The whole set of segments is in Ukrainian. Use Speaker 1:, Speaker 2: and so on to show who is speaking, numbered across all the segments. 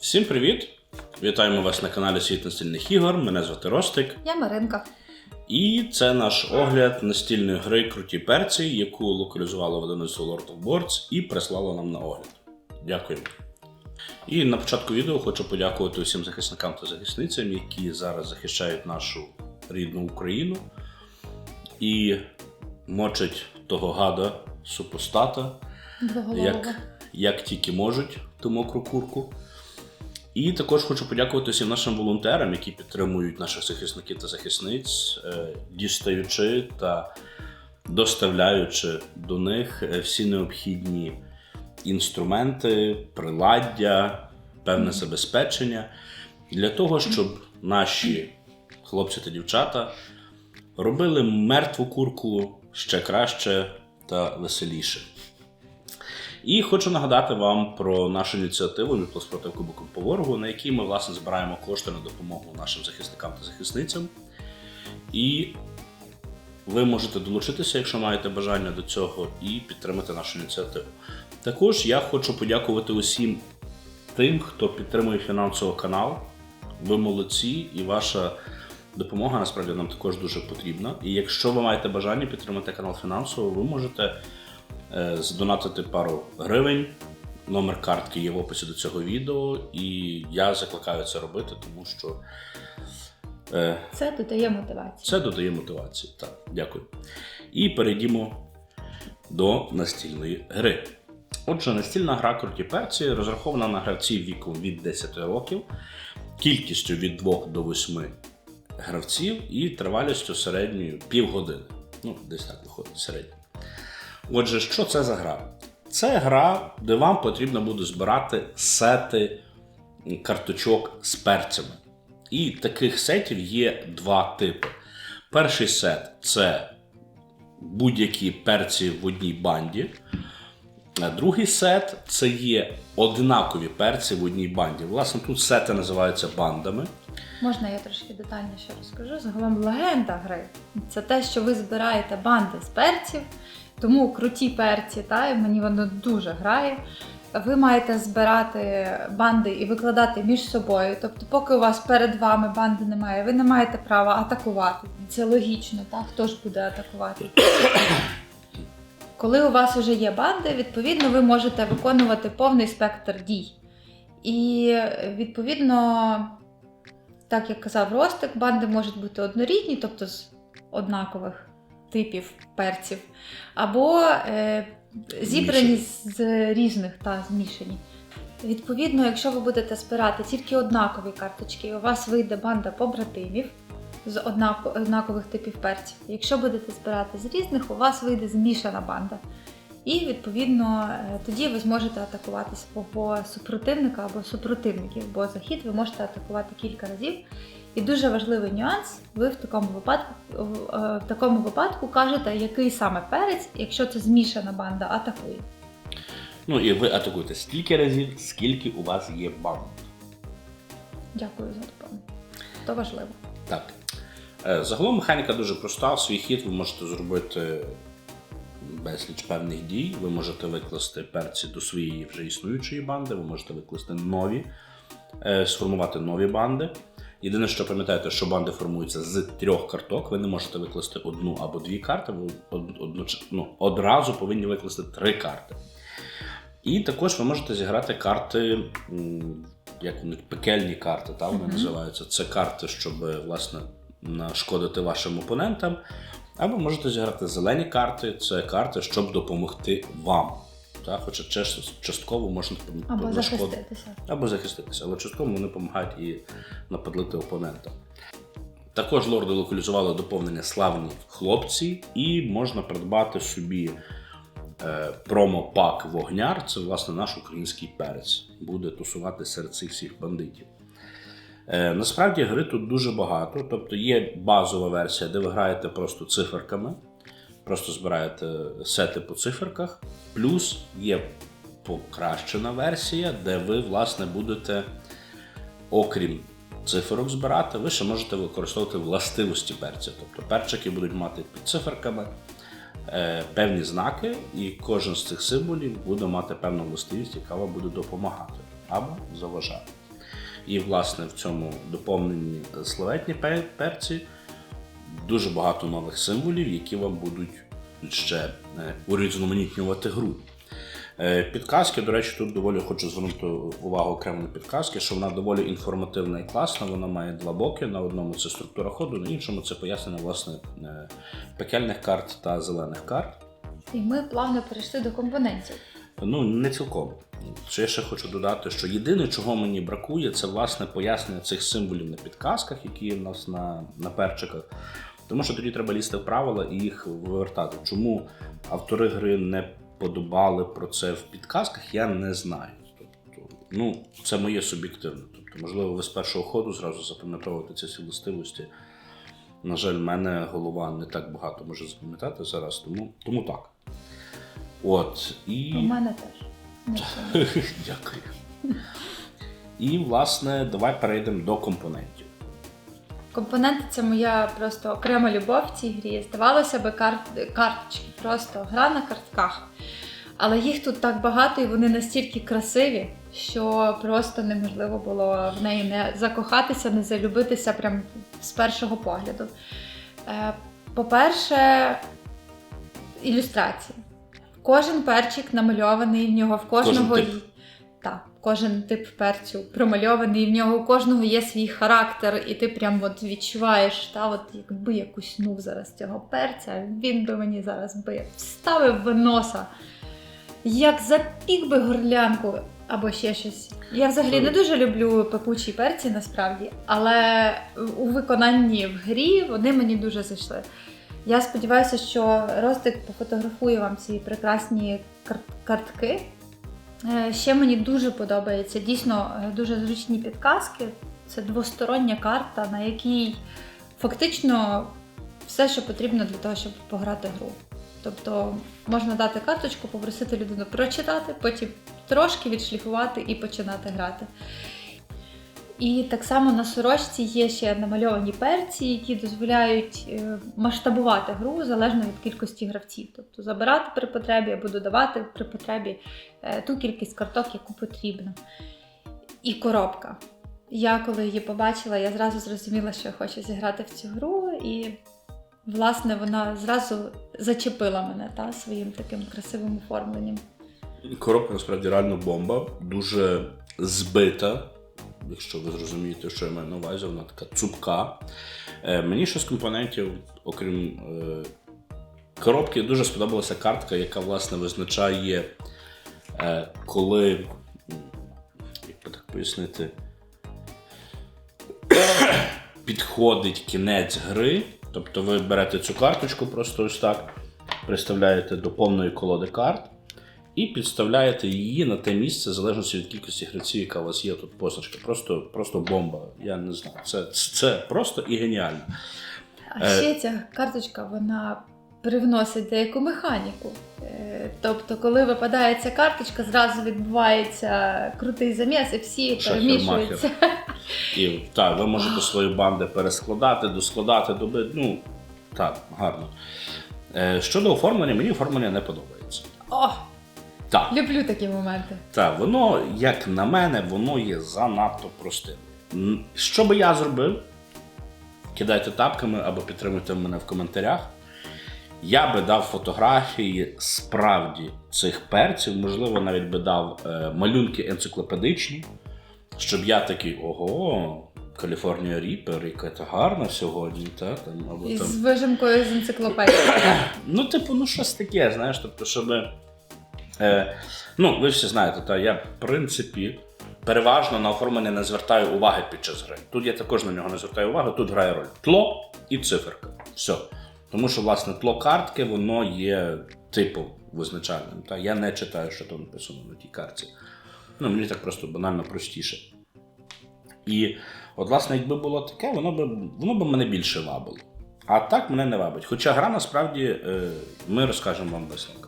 Speaker 1: Всім привіт! Вітаємо вас на каналі Світ настільних ігор. Мене звати Ростик.
Speaker 2: Я Маринка.
Speaker 1: І це наш огляд настільної гри Круті перці, яку локалізувало видавництво Lord of Boards і прислало нам на огляд. Дякуємо. І на початку відео хочу подякувати усім захисникам та захисницям, які зараз захищають нашу рідну Україну і мочать того гада супостата, як, як тільки можуть ту мокру курку. І також хочу подякувати всім нашим волонтерам, які підтримують наших захисників та захисниць, е, дістаючи та доставляючи до них е, всі необхідні інструменти, приладдя, певне забезпечення для того, щоб наші хлопці та дівчата робили мертву курку ще краще та веселіше. І хочу нагадати вам про нашу ініціативу «Міплос проти Кубоку по ворогу, на якій ми власне збираємо кошти на допомогу нашим захисникам та захисницям. І ви можете долучитися, якщо маєте бажання до цього, і підтримати нашу ініціативу. Також я хочу подякувати усім тим, хто підтримує фінансово канал. Ви молодці, і ваша допомога насправді нам також дуже потрібна. І якщо ви маєте бажання підтримати канал фінансово, ви можете е, здонатити пару гривень. Номер картки є в описі до цього відео, і я закликаю це робити, тому що е,
Speaker 2: Це додає мотивацію.
Speaker 1: це додає мотивації. Так, дякую. І перейдімо до настільної гри. Отже, настільна гра круті перці розрахована на гравців віком від 10 років, кількістю від 2 до 8 гравців і тривалістю середньою півгодини. Ну, десь так виходить середньо. Отже, що це за гра? Це гра, де вам потрібно буде збирати сети карточок з перцями. І таких сетів є два типи. Перший сет це будь-які перці в одній банді. Другий сет це є однакові перці в одній банді. Власне, тут сети називаються бандами.
Speaker 2: Можна я трошки детальніше розкажу. Загалом легенда гри це те, що ви збираєте банди з перців, тому круті перці, та, мені воно дуже грає. Ви маєте збирати банди і викладати між собою. Тобто, поки у вас перед вами банди немає, ви не маєте права атакувати. Це логічно, так? Хто ж буде атакувати? Коли у вас вже є банди, відповідно, ви можете виконувати повний спектр дій. І відповідно, так як казав Ростик, банди можуть бути однорідні, тобто з однакових типів перців, або е, зібрані з, з різних та змішані. Відповідно, якщо ви будете збирати тільки однакові карточки, у вас вийде банда побратимів з однакових типів перців. Якщо будете збирати з різних, у вас вийде змішана банда. І відповідно е, тоді ви зможете атакувати свого супротивника або супротивників, бо захід ви можете атакувати кілька разів. І дуже важливий нюанс: ви в такому випадку в, е, такому випадку кажете, який саме перець, якщо це змішана банда, атакує.
Speaker 1: Ну і ви атакуєте стільки разів, скільки у вас є банд.
Speaker 2: Дякую за допомогу. То важливо.
Speaker 1: Так. Е, Загалом механіка дуже проста. Свій хід ви можете зробити безліч певних дій. Ви можете викласти перці до своєї вже існуючої банди, ви можете викласти нові, е, сформувати нові банди. Єдине, що пам'ятаєте, що банди формуються з трьох карток. Ви не можете викласти одну або дві карти, ви од- одноч- ну, одразу повинні викласти три карти. І також ви можете зіграти карти, як вони, пекельні карти, та, вони називаються. Це карти, щоб власне нашкодити вашим опонентам. Або можете зіграти зелені карти, це карти, щоб допомогти вам. Та, хоча частково можна
Speaker 2: Або
Speaker 1: нашкод-
Speaker 2: захиститися.
Speaker 1: або захиститися, але частково вони допомагають і нападлити опонента. Також лорди локалізували доповнення славні хлопці, і можна придбати собі е, промо-пак вогняр. Це власне наш український перець. Буде тусувати серед цих всіх бандитів. Е, насправді гри тут дуже багато. Тобто є базова версія, де ви граєте просто циферками, просто збираєте сети по циферках. Плюс є покращена версія, де ви, власне, будете, окрім циферок збирати, ви ще можете використовувати властивості перця. Тобто перчики будуть мати під циферками е, певні знаки, і кожен з цих символів буде мати певну властивість, яка вам буде допомагати або заважати. І, власне, в цьому доповненні славетні перці дуже багато нових символів, які вам будуть ще е, урізноманітнювати гру. Е, Підказки, до речі, тут доволі хочу звернути увагу окремо на підказки, що вона доволі інформативна і класна. Вона має два боки. На одному це структура ходу, на іншому це пояснення власне е, пекельних карт та зелених карт.
Speaker 2: І ми плавно перейшли до компонентів.
Speaker 1: Ну, не цілком. Ще я ще хочу додати, що єдине, чого мені бракує, це власне пояснення цих символів на підказках, які в нас на, на перчиках. Тому що тоді треба лізти в правила і їх вивертати. Чому автори гри не подобали про це в підказках, я не знаю. Тобто, ну, це моє суб'єктивне. Тобто, можливо, ви з першого ходу зразу запам'ятовуєте ці всі властивості. На жаль, в мене голова не так багато може запам'ятати зараз, тому, тому так. От, і...
Speaker 2: У мене теж.
Speaker 1: Дякую. І, власне, давай перейдемо до компонентів.
Speaker 2: Компоненти це моя просто окрема любов в цій грі. Здавалося би, карт, карточки, просто гра на картках. Але їх тут так багато і вони настільки красиві, що просто неможливо було в неї не закохатися, не залюбитися прям з першого погляду. Е, По-перше, ілюстрації. Кожен перчик намальований в нього, в кожного
Speaker 1: Кожен тип.
Speaker 2: Так, кожен тип перцю промальований, в нього у кожного є свій характер, і ти прям от відчуваєш, та от якби я куснув зараз цього перця, він би мені зараз би вставив в носа, як запік би горлянку або ще щось. Я взагалі не дуже люблю пекучі перці насправді, але у виконанні в грі вони мені дуже зайшли. Я сподіваюся, що Ростик пофотографує вам ці прекрасні картки. Е, Ще мені дуже подобається дійсно е, дуже зручні підказки. Це двостороння карта, на якій фактично все, що потрібно для того, щоб пограти гру. Тобто можна дати карточку, попросити людину прочитати, потім трошки відшліфувати і починати грати. І так само на сорочці є ще намальовані перці, які дозволяють е, масштабувати гру залежно від кількості гравців. Тобто забирати при потребі або додавати при потребі е, ту кількість карток, яку потрібно. І коробка. Я коли її побачила, я зразу зрозуміла, що я хочу зіграти в цю гру, і власне вона зразу зачепила мене та, своїм таким красивим оформленням.
Speaker 1: Коробка насправді реально бомба, дуже збита. Якщо ви зрозумієте, що я маю на увазі, вона така цупка. Е, мені ще з компонентів, окрім е, коробки, дуже сподобалася картка, яка власне визначає, е, коли, як би так пояснити, підходить кінець гри. Тобто ви берете цю карточку просто ось так, приставляєте до повної колоди карт і підставляєте її на те місце, в залежності від кількості гравців, яка у вас є тут позначка. Просто, просто бомба. Я не знаю. Це, це просто і геніально.
Speaker 2: А
Speaker 1: Е.
Speaker 2: ще ця карточка вона привносить деяку механіку. Е, Тобто, коли випадає ця карточка, зразу відбувається крутий заміс, і всі перемішуються.
Speaker 1: І так, ви можете свої банди перескладати, доскладати, добити. Ну, так, гарно. Е, щодо оформлення, мені оформлення не подобається.
Speaker 2: О,
Speaker 1: Так.
Speaker 2: люблю такі моменти.
Speaker 1: Так, воно, як на мене, воно є занадто простим. Що би я зробив? Кидайте тапками або підтримуйте мене в коментарях. Я би дав фотографії справді цих перців, можливо, навіть би дав е, малюнки енциклопедичні, щоб я такий, ого, Каліфорнія Ріпер, яка це гарна сьогодні, та, там, або
Speaker 2: І
Speaker 1: там.
Speaker 2: з вижимкою з енциклопедії.
Speaker 1: Ну, типу, ну щось таке, знаєш, тобто, щоб. Е, ну, ви всі знаєте, та я, в принципі, переважно на оформлення не звертаю уваги під час гри. Тут я також на нього не звертаю уваги, тут грає роль тло і циферка. Все. Тому що, власне, тло картки, воно є типу визначальним. Та? Я не читаю, що там написано на тій картці. Ну, мені так просто банально простіше. І от, власне, якби було таке, воно би, воно би мене більше вабило. А так мене не вабить. Хоча гра насправді е, ми розкажемо вам в висновках.
Speaker 2: Е,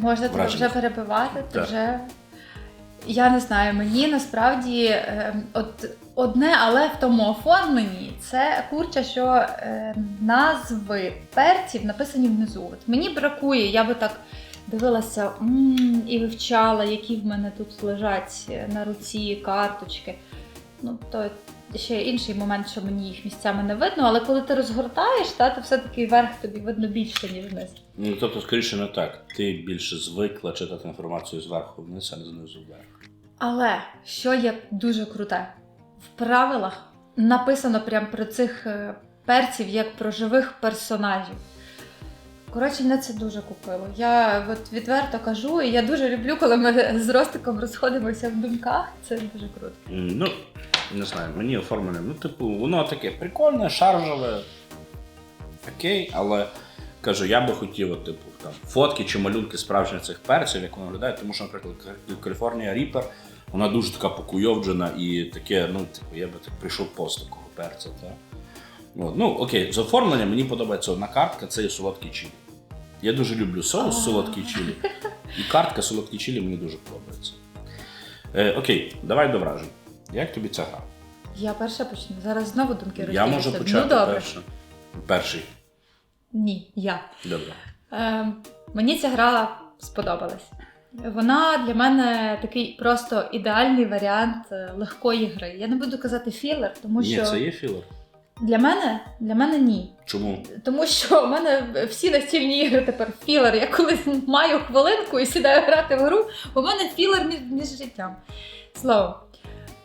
Speaker 2: Можна тебе вже перебивати, ти вже. Я не знаю, мені насправді е, от одне, але в тому оформленні це курча, що е, назви перців написані внизу. От мені бракує, я би так дивилася м, і вивчала, які в мене тут лежать на руці карточки. Ну, то ще інший момент, що мені їх місцями не видно, але коли ти розгортаєш, та, то все-таки верх тобі видно більше, ніж вниз.
Speaker 1: Ну, тобто, скоріше не так. Ти більше звикла читати інформацію зверху вниз, а не знизу вверх.
Speaker 2: Але що є дуже круте, в правилах написано прямо про цих е, перців як про живих персонажів. Коротше, мене це дуже купило. Я от відверто кажу, і я дуже люблю, коли ми з Ростиком розходимося в думках. Це дуже круто.
Speaker 1: Ну, не знаю, мені оформлення. Ну, типу, воно таке прикольне, шаржеве. Окей, але кажу, я би хотів, от, типу, там, фотки чи малюнки справжніх цих перців, як вони виглядають, тому що, наприклад, Каліфорнія Ріпер, вона дуже така покуйовджена і таке, ну, типу, я би так прийшов пост такого перця. Та? От, ну, окей, з оформленням мені подобається одна картка, це є солодкий чилі. Я дуже люблю соус солодкий чилі. І картка солодкий чилі мені дуже подобається. Е, окей, давай до вражень. Як тобі ця гра?
Speaker 2: Я перша почну. Зараз знову думки
Speaker 1: Я можу
Speaker 2: розділяться.
Speaker 1: почати
Speaker 2: Ну добре.
Speaker 1: перше. Перший.
Speaker 2: Ні, я.
Speaker 1: Добре.
Speaker 2: Е, мені ця гра сподобалась. Вона для мене такий просто ідеальний варіант е, легкої гри. Я не буду казати філер, тому
Speaker 1: Ні,
Speaker 2: що
Speaker 1: це є філер.
Speaker 2: для мене для мене ні.
Speaker 1: Чому?
Speaker 2: Тому що в мене всі настільні ігри тепер філер. Я коли маю хвилинку і сідаю грати в гру, у мене філер між, між життям. Слово.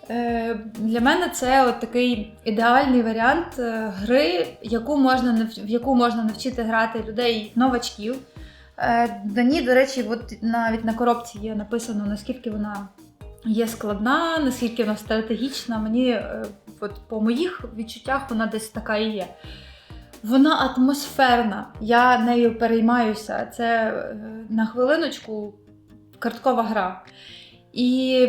Speaker 2: Е, для мене це от такий ідеальний варіант е, гри, яку можна, в яку можна навчити грати людей новачків. Е, на ній, до речі, от навіть на коробці є написано, наскільки вона є складна, наскільки вона стратегічна. Мені е, от по моїх відчуттях вона десь така і є. Вона атмосферна, я нею переймаюся. Це е, на хвилиночку карткова гра. І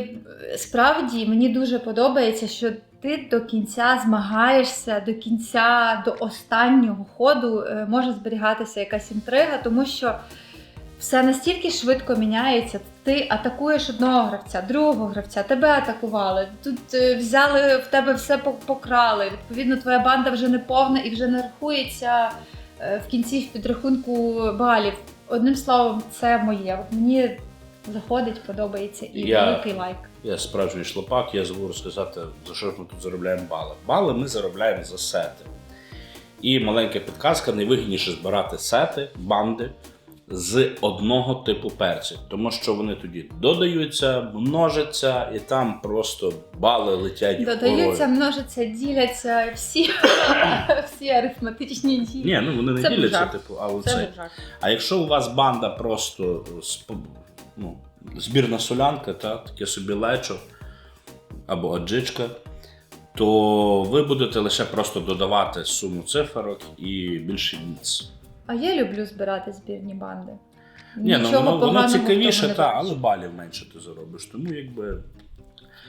Speaker 2: е, справді мені дуже подобається, що ти до кінця змагаєшся, до кінця, до останнього ходу е, може зберігатися якась інтрига, тому що все настільки швидко міняється. Ти атакуєш одного гравця, другого гравця, тебе атакували. Тут е, взяли в тебе все покрали. Відповідно, твоя банда вже не повна і вже не рахується в кінці в підрахунку балів. Одним словом, це моє. Мені заходить, подобається і
Speaker 1: Я-
Speaker 2: великий лайк.
Speaker 1: Я справжній шлопак, я забув розказати, за що ж ми тут заробляємо бали. Бали ми заробляємо за сети. І маленька підказка: найвигідніше збирати сети, банди з одного типу перців, тому що вони тоді додаються, множаться, і там просто бали летять.
Speaker 2: Додаються,
Speaker 1: вгору.
Speaker 2: множаться, діляться всі, всі арифметичні дії.
Speaker 1: Ні, ну вони не
Speaker 2: Це
Speaker 1: діляться,
Speaker 2: жах.
Speaker 1: типу, але
Speaker 2: Це
Speaker 1: це. А якщо у вас банда просто ну, збірна солянка, та, таке собі лечо або аджичка, то ви будете лише просто додавати суму циферок і більше ніц.
Speaker 2: А я люблю збирати збірні банди.
Speaker 1: Ні, ну воно, воно цікавіше, та, але балів менше ти заробиш. Тому якби.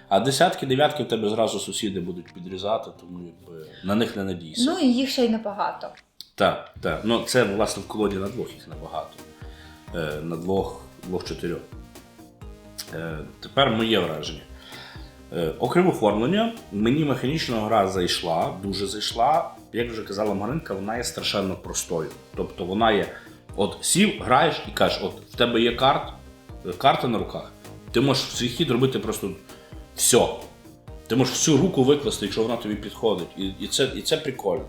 Speaker 1: А десятки, дев'ятки в тебе зразу сусіди будуть підрізати, тому якби на них не надійся.
Speaker 2: Ну і їх ще й небагато.
Speaker 1: Так, так. Ну це власне в колоді на двох їх набагато. Е, на двох, двох-чотирьох. Е, тепер моє враження. Е, окрім оформлення, мені механічна гра зайшла, дуже зайшла. Як вже казала Маринка, вона є страшенно простою. Тобто вона є: от сів, граєш і кажеш, от в тебе є карт, карта на руках, ти можеш в свій хід робити просто все. Ти можеш всю руку викласти, якщо вона тобі підходить. І, і, це, і це прикольно.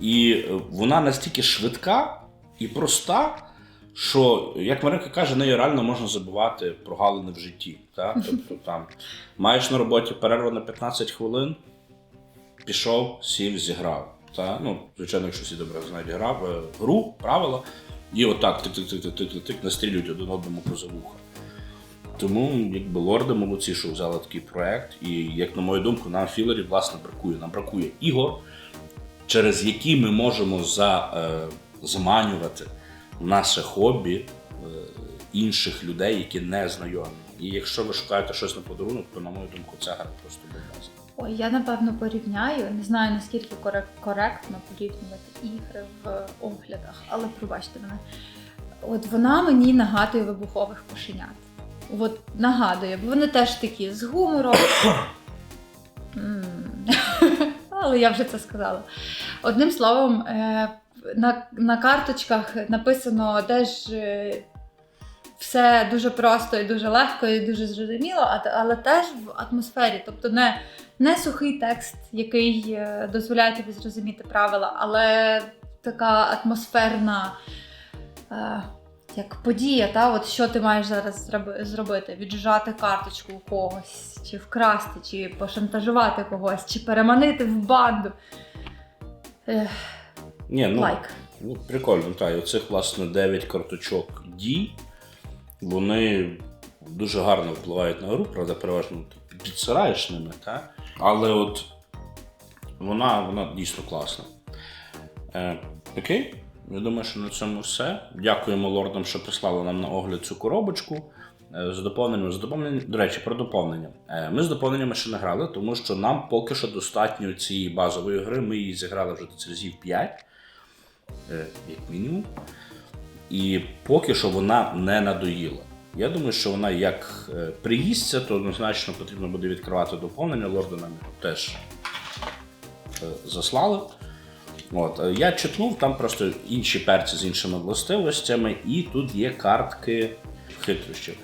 Speaker 1: І е, вона настільки швидка і проста, що, як Маринка каже, нею реально можна забувати прогалини в житті. Та? Тобто там маєш на роботі перерву на 15 хвилин, пішов, сів, зіграв. Та? Ну, звичайно, якщо всі добре знають грав, е, гру, правила, і отак тик-тик-тик-тик-тик-тик настрілюють один одному поза вуха. Тому, якби лорди молодці, що взяли такий проект, і як на мою думку, нам філерів власне бракує. Нам бракує ігор, через які ми можемо за, е, заманювати наше хобі е, інших людей, які не знайомі. І якщо ви шукаєте щось на подарунок, то на мою думку ця гра просто бомбезна.
Speaker 2: Ой, я напевно порівняю. Не знаю наскільки коректно порівнювати ігри в оглядах, але пробачте мене. От вона мені нагадує вибухових кошенят. От нагадує, бо вони теж такі з гумором. Але я вже це сказала. Одним словом, е, на, на карточках написано теж е, все дуже просто і дуже легко, і дуже зрозуміло, але теж в атмосфері. Тобто не не сухий текст, який е, дозволяє тобі зрозуміти правила, але така атмосферна. Як подія, та от що ти маєш зараз зробити? Віджати карточку у когось, чи вкрасти, чи пошантажувати когось, чи переманити в банду. Ех,
Speaker 1: Ні, ну,
Speaker 2: лайк.
Speaker 1: ну прикольно, так. І оцих, власне, 9 карточок дій, вони дуже гарно впливають на гру, правда, переважно ти підсираєш ними, так? Але от вона, вона дійсно класна. Е, окей, я думаю, що на цьому все. Дякуємо лордам, що прислали нам на огляд цю коробочку. Е, З доповненням, з доповненням, до речі, про доповнення. Е, Ми з доповненнями ще не грали, тому що нам поки що достатньо цієї базової гри. Ми її зіграли вже десь разів 5, е, як мінімум. І поки що вона не надоїла. Я думаю, що вона як приїздця, то однозначно потрібно буде відкривати доповнення. Лорди нам його теж заслали. От, е, я читнув, там просто інші перці з іншими властивостями, і тут є картки хитрощів.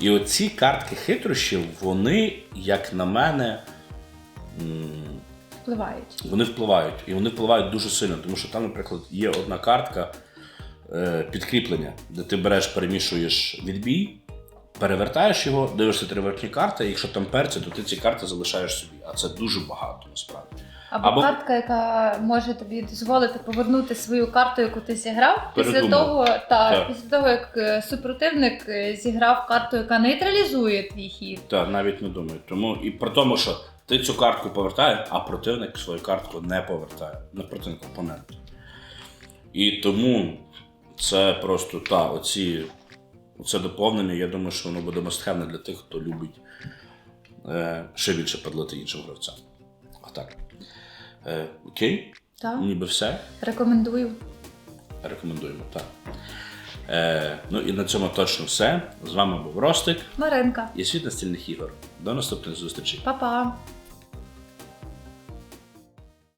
Speaker 1: І оці картки хитрощів, вони, як на мене,
Speaker 2: Впливають.
Speaker 1: вони впливають. І вони впливають дуже сильно, тому що там, наприклад, є одна картка е, підкріплення, де ти береш, перемішуєш відбій, перевертаєш його, дивишся три верхні карти, якщо там перці, то ти ці карти залишаєш собі. А це дуже багато насправді.
Speaker 2: Або,
Speaker 1: Або-
Speaker 2: картка, яка може тобі дозволити повернути свою карту, яку ти зіграв, після того, та,
Speaker 1: Так.
Speaker 2: після того, як е, супротивник е, зіграв карту, яка нейтралізує твій хід.
Speaker 1: Так, навіть не думаю. Тому і при тому, що ти цю картку повертаєш, а противник свою картку не повертає. Не противник, опонент. І тому це просто та, оці, оце доповнення, я думаю, що воно буде мастхевне для тих, хто любить е, ще більше подлити іншим гравцям. Отак. Е, окей,
Speaker 2: Так?
Speaker 1: ніби все.
Speaker 2: Рекомендую.
Speaker 1: Рекомендуємо, так. Е, ну і на цьому точно все. З вами був Ростик
Speaker 2: Маринка.
Speaker 1: і світ настільних ігор. До наступних зустрічей.
Speaker 2: Па-па.